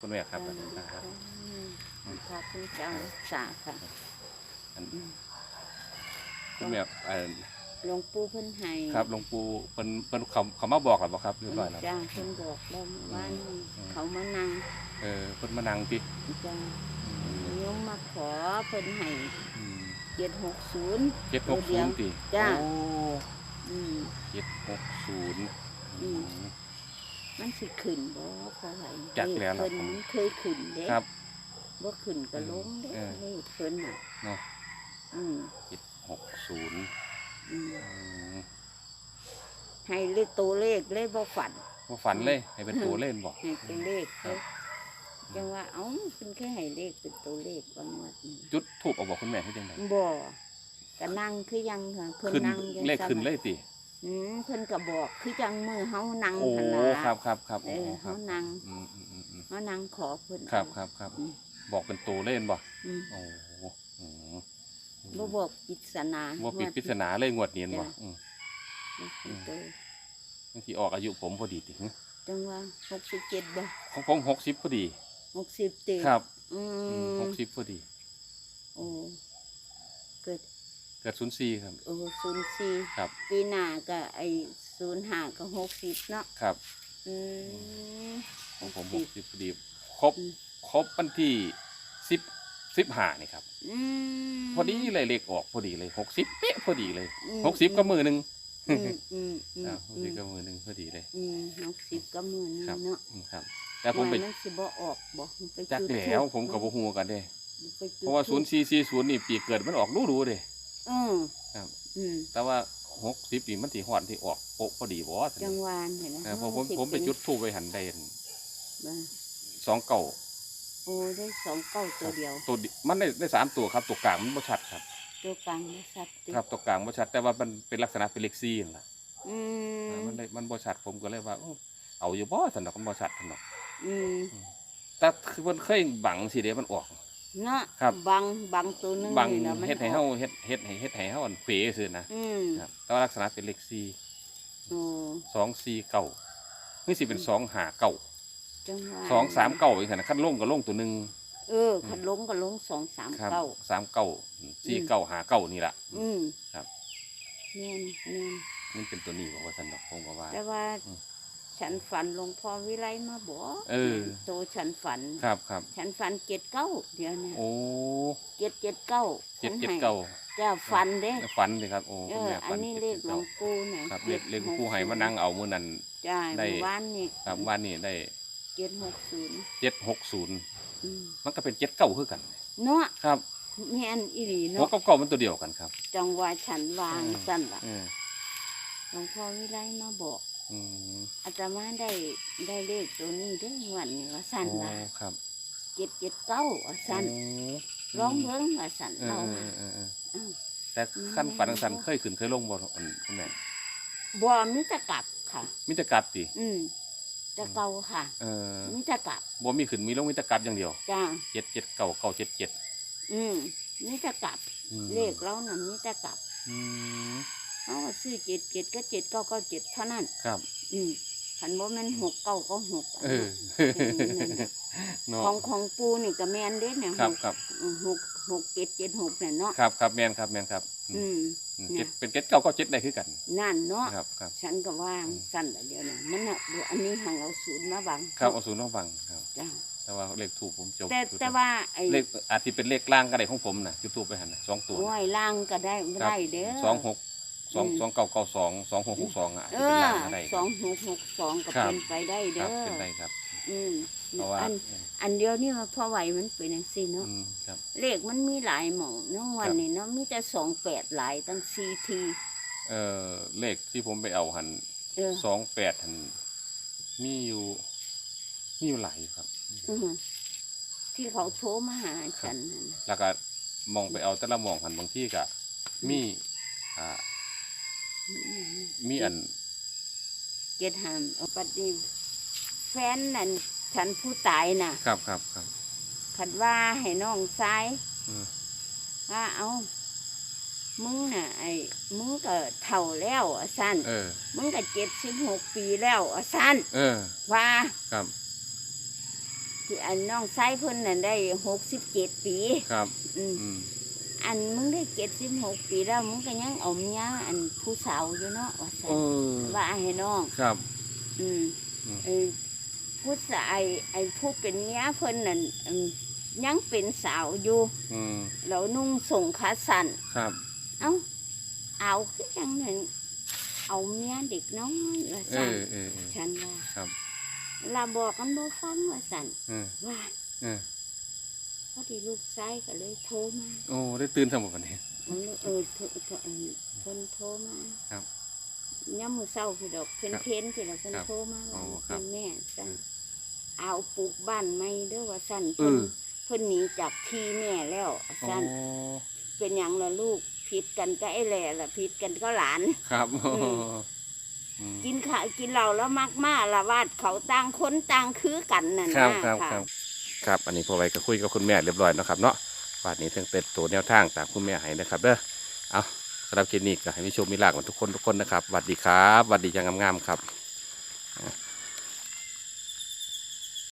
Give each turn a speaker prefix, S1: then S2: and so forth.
S1: คุณแม่ครับ
S2: อืม
S1: นะครับ
S2: ขอบคุณเจ้าสาค่ะ
S1: อันคุณแม่เอ่อ
S2: หลวงปู่เพิ่นให้
S1: ครับหลวงปู่เพิ่นเพิ่นเขาเขามาบอกหรือเปล่าครับเรียบร้อยแล้ว
S2: จ้าเพิ่นบอกแล้วว่านี่
S1: อืม
S2: เขามานั่ง
S1: เออเพิ่นมานั่งติ
S2: จ้าโยมมาขอเพิ่นให้เจ็ดหกศูนย์
S1: เจ็ดหกศูนย์ติ
S2: จ้า
S1: โอ้
S2: อืม
S1: เจ็ดหกศูนย์
S2: อื มมันสิขึ้นบ่เพราะไห
S1: จักแล้วล่ะ
S2: เพิ่นมันเคยขึ้นเด้
S1: ครับ
S2: บ่ขึ้นก็ลงเด้
S1: เออ
S2: เลขเพิ่นน่ะ
S1: เนาะ
S2: อืม
S1: เจ็ดหกศูนย์
S2: อืม
S1: อืม
S2: ให้เลขตัวเลขเลยบ่ฝัน
S1: บ่ฝันเลย ให้เป็นตัวเล่นบอก
S2: ให้เป็นเลข
S1: ครับ
S2: จังว่าเอ้าเป็นแค่ให้เลขเป็นตัวเลขบางวัดนี่
S1: จุดถูกเอาบอกคุณแม่ให้จังได
S2: บ่ก็นั่งคือยังค่ะเพิ่น
S1: ขึ้น
S2: นั่งยัง
S1: เลขขึ้น
S2: ซ้ำ
S1: เลยติ
S2: อืมเพิ่นก็บอกคือจังมือเฮานั่ง
S1: โอ้
S2: หั่นล่ะ
S1: ครับครับครับ
S2: เอ
S1: โอ้
S2: อ
S1: ครั
S2: เฮา
S1: บ
S2: นั่ง
S1: อืมอืมอืมอืม
S2: เฮานั่งขอเพิ่น
S1: ครับครับครับ
S2: อืม
S1: บอกเป็นตัวเล่นบ่
S2: อืม
S1: โอ้อืม
S2: บ่บอกปริศนา
S1: ว่าปิดปริศนาเลยงวดนี้บ่
S2: จ้ะ
S1: อืม
S2: บ่เป็นตัว
S1: บางทีออกอายุผมพอดีติหึ
S2: จังว่า67บ่
S1: ของผมหกสิบพอดี
S2: 60ติ
S1: ครับ
S2: อื
S1: ห
S2: ม
S1: กสิบพอดี
S2: โอ้เกิด
S1: เกิดศูนย์สี่ครับ
S2: โอ้04
S1: ครับ
S2: ปีหน้าก็ไอ้05ก็60เนาะ
S1: ครับ
S2: อืม
S1: ของผม
S2: ห
S1: ห
S2: ก
S1: ก
S2: สิ
S1: สิ
S2: บ
S1: บพอดีครบ
S2: อืม
S1: ครบวันที่สิบสิบห้านี่ครับ
S2: อืม
S1: พอดีเลยเลขออกพอดีเลยหกสิบเป๊ะพอดีเลย
S2: อืม
S1: หกสิบก็มือหนึ่ง
S2: อืมอืมอืม
S1: ครับหก
S2: อื
S1: สิบ
S2: ม
S1: ก็มือหนึ่งพอดีเลย
S2: อืมหกสิบก็หมื่นหนึ่ง
S1: ครับ
S2: เนาะ
S1: อืมครับแต่ผมไป
S2: ว่ามันสิบ่ออกบ่มันไป
S1: จัก
S2: จุด
S1: แล้ว
S2: ธูป
S1: ผมกับหัวกันเด้
S2: ไปจุด
S1: เพราะว่า
S2: ธู
S1: ศูนย์สี่สี่ศูนย์นี่ปีเกิดมันออกรู้รู้เด้
S2: อืม
S1: ครับ
S2: อืม
S1: แต่ว่าหกสิบนี่มันที่หอดที่ออกโปะพอดีบ่
S2: จังหวานเห็นไหม
S1: เออผมผมผมไปจุดทูบไปหันได้
S2: บ่
S1: สองเก่า
S2: โอ้ได้สองเก้าตัวเดียว
S1: ตัวดิมันได้ได้สามตัวครับ ตัวกลางมันบ่ชัดครับ
S2: ตัวกลางนะสัตว์ติ
S1: ครับตัวกลางบ่ชัดแต่ว่ามันเป็นลักษณะเป็นเลขซี่นั่นล่ะ
S2: อื
S1: เออ
S2: ม
S1: มันได้มันบ่ชัดผมก็เลยว่าโอ้เอาอยู่บ่สนดอกมันบ่ชัดสนดอก
S2: อืม
S1: แต่คือมันเคยบังสิเด้มันออก
S2: เนาะ
S1: ครับ
S2: บังบังตัวหนึง
S1: บัง
S2: นี่นะมัน
S1: เฮ็ดให้
S2: อ
S1: เฮา
S2: อก
S1: เฮ็ดเฮ็ดให้เฮ็ดให้เฮาอันเป๋ซื่อนะ
S2: อืม
S1: ครับแต่ว่าลักษณะเป็นเลขซี่
S2: โอ้
S1: สองสี่เก้านี่สิเป็นสองห้าเก้า
S2: จังหวะ
S1: สองสามเก้าอีกนะขั้นลงก็ลงตัวหนึง
S2: เออขันลงก็ลงสองสาม
S1: ครับ
S2: เก้า
S1: สามเก้าสี่เก้าห้าเก้านี่ล่ะ
S2: อืม
S1: ครับ
S2: แม่นแม่น
S1: นี่เป็นตัวนี้บอกว่าสนดอกผมก็ว่า
S2: แต่ว่า
S1: อืม
S2: ฉันฝันหลวงพ่อวิไลมาบอก
S1: เออ
S2: โตฉันฝัน
S1: ครับครับ
S2: ฉันฝันเจ็ดเก้าเดี๋ยวนี้
S1: โอ้
S2: เจ็ดเจ็ดเก้า
S1: เจ็ดเจ็ดเก้า
S2: จะฝันเด้
S1: ฝันเลยครับโอ้
S2: เอ
S1: คุณ
S2: อ
S1: แม่
S2: อั
S1: ฝั
S2: น
S1: น
S2: นี้
S1: จ็ด
S2: เลข
S1: จ็ด
S2: หลวงปู่นะครับ
S1: เลขเลขหลวงปู่ให้มานั่งเอามื้อนั้น
S2: จ้า
S1: ได้
S2: เมื่อวานนี่
S1: ครับว่านี่ได้
S2: เจ็ดหกศูนย์
S1: เจ็ดหกศูนย์
S2: อืม
S1: มันก็เป็นเจ็ดเก้าคือกัน
S2: เนาะ
S1: ครับ
S2: แม่นอีหลี
S1: หัว
S2: เนาะ
S1: กับเก้ามันตัวเดียวกันครับ
S2: จังว่าฉันวาง
S1: อืม
S2: สั่นล่ะ
S1: เออ
S2: หลวงพ่อวิไลมาบอก
S1: อืม
S2: อาตมาได้ได้เลขตัวนี้ได้งวันนี้ว่าสั่น
S1: โอ้
S2: ว่า
S1: ครับ
S2: เจ็ดเจ็ดเก้าว่าสั่น
S1: โอ้
S2: ร้องเบิ้งว่าสั่น
S1: เออ
S2: เอา
S1: เอ
S2: มา
S1: อเออเออ
S2: อืม
S1: แต่ขั้นฝันสันเคยขึ้นเคยลงบ่อันคุณแม่
S2: บ่มิจะกลับค่ะ
S1: มิตรกัดติ
S2: อืมจะเก่าค่ะ
S1: เออ
S2: มิจะกลับ
S1: บ่มีขึ้นมีลงมิตรกัดอย่างเดียว
S2: จ้า
S1: เจ็ดเจ็ดเก้าเก้าเจ็ดเจ็ด
S2: อืมมิจะกลับ
S1: อืม
S2: เลขเราน่ะมิจะกลับ
S1: อืม
S2: เอาว่าซื้อเจ็ดเจ็ดก็เจ็ดเก้าก็เจ็ดเท่านั้น
S1: ครับ
S2: อืมขันบ่แม่นหกเก้าก็หก
S1: เออเนาะ
S2: ของของปูนี่ก็แม่นเด้เนี่ย
S1: ครับ
S2: หก
S1: ครับ
S2: หกหกเจ็ดเจ็ดหกเนี่ยเนาะ
S1: ครับครับแม่นครับแม่นครับ อื
S2: อื
S1: ม
S2: ม
S1: อืม
S2: เนี่
S1: เจ็
S2: ย
S1: ดเป็นเจ็ดเก้าก็เจ็ดได้คือกัน
S2: นั่นเนาะ
S1: ครับครับ
S2: ฉันก็ว่าง
S1: อืม
S2: สั้นละเดียวเนี่ยมันน่ะดูอันนี้ของเราศูนย์มาบัง
S1: ครับเอาศูนย์มาฟังครับ
S2: จ้า
S1: แต่ว่าเลขถูกผมจบ
S2: แต่แต่ว่าไอ้
S1: เลขอาจจะเป็นเลขล่างก็ได้ของผมนะยูทูบไปหันน่ะสองตัว
S2: ห้วยล่างก็ได้ไม่ได้เด้อ
S1: สองหก สอง
S2: อืม
S1: สองเก้าเก้าสองสองหกหกสองอะ
S2: เอ
S1: จะเป็น
S2: อ
S1: ล่างก็ได้
S2: สองหกหกสองก็
S1: ครับ
S2: เป็นไปได้
S1: ค
S2: เด้
S1: รับ
S2: อ
S1: เป็นได้ครับ
S2: อืม
S1: เพราะว่า
S2: อันอันเดียวนี่มันพอไหวมันเป็นอย่างสี่เนาะ
S1: อืมครับ
S2: เลขมันมีหลายหม่องเนาะวัน
S1: ครับ
S2: นี้เนาะมีแต่สองแปดหลายตั้งสี่ที
S1: เอ่อเลขที่ผมไปเอาหัน
S2: เออ
S1: สองแปดหันมีอยู่มีอยู่หลายอยู่ครับ
S2: อือที่เขาโทรมาหาฉันนั่นน่ะ
S1: แล้วก็มองไปเอาแต่ละมองหันบางที่ก็มีอ่า มีอัน
S2: เกตหามเอาปัดนี้แฟนนั่นฉันผู้ตายน่ะ
S1: ครับครับครับ
S2: ขัดว่าให้น้องซ้าย
S1: อืม
S2: ว่าเอามึงน่ะไอ้มึงก็เท่าแล้วอะสั้น
S1: เออ
S2: มึงก็เจ็ดสิบหกปีแล้วอะสั้น
S1: เออ
S2: ว่า
S1: ครับ
S2: คืออันน้องไส้เพิ่นน่ะได้หกสิบเจ็ดปี
S1: ครับ
S2: อืม
S1: อืม
S2: อันมึงได้เจ็ดสิบหกปีแล้วมึงก็ยังเอาเมียอันผู้สาวอยู่เนาะว่าซั่
S1: เอนอ
S2: ว่าให้น้อง
S1: ครับ
S2: อืม
S1: อืม
S2: ไอ้ผู้สาวไอ้ไอ้ผู้เป็นเมียเพิ่นนั่นอืมยังเป็นสาวอยู่
S1: อืม
S2: แล้วนุ่งส่งขาสั้น
S1: ครับ
S2: เอ้าเอาคือจังหนึ่งเอาเมียเด็กน้อยว่า
S1: เอ
S2: สั่น
S1: อเออเออ
S2: ฉันว่า
S1: ครับ
S2: ลาบอกกันบ่ฟังว่าสั่น
S1: เออ
S2: ว่า
S1: เออ
S2: พ อดีลูกชายก็เลยโทรมา
S1: โอ้ได้ตื่นสมบัตินี้
S2: เออเออโทรโทรเออเพิ่นโทรมา
S1: ครับ
S2: ย่ำมือเศร้าพี่ดอกเพิ่น
S1: ครับ
S2: เพ้นพี่ดอกเพิ่น
S1: ครับ
S2: โทรมา
S1: โอ้
S2: ว่า
S1: ครับ
S2: เป็นแม่สั่น
S1: อืม
S2: เอาปลูกบ้านใหม่เด้อว่าสั่น
S1: เอ
S2: เพิ่น
S1: อ
S2: เพิ่นหนีจากที่แม่แล้ว
S1: โอ้
S2: สั่นเป็นหยังล่ะลูกผิดกันก็ไอ้แหล่ล่ะผิดกันก็หลาน
S1: ครับโอ้
S2: อืม
S1: อืม
S2: กินข้าวกินเหล้าแล้วมักมาละวาดเขาต่างคนต่างคือกันนั่น
S1: ครับ
S2: นะครับ
S1: ครับ ครับอันนี้พอไว้ก็คุยกับคุณแม่เรียบร้อยนะครับเนาะวัดนี้ถึงเป็นตัวแนวทางตามคุณแม่ให้นะครับเด้อเอาสำหรับคลิปนี้ก็ให้มีโชมมีลาภกันทุกคนทุกคนนะครับสวัสดีครับสวัสดีอย่างงามๆครับ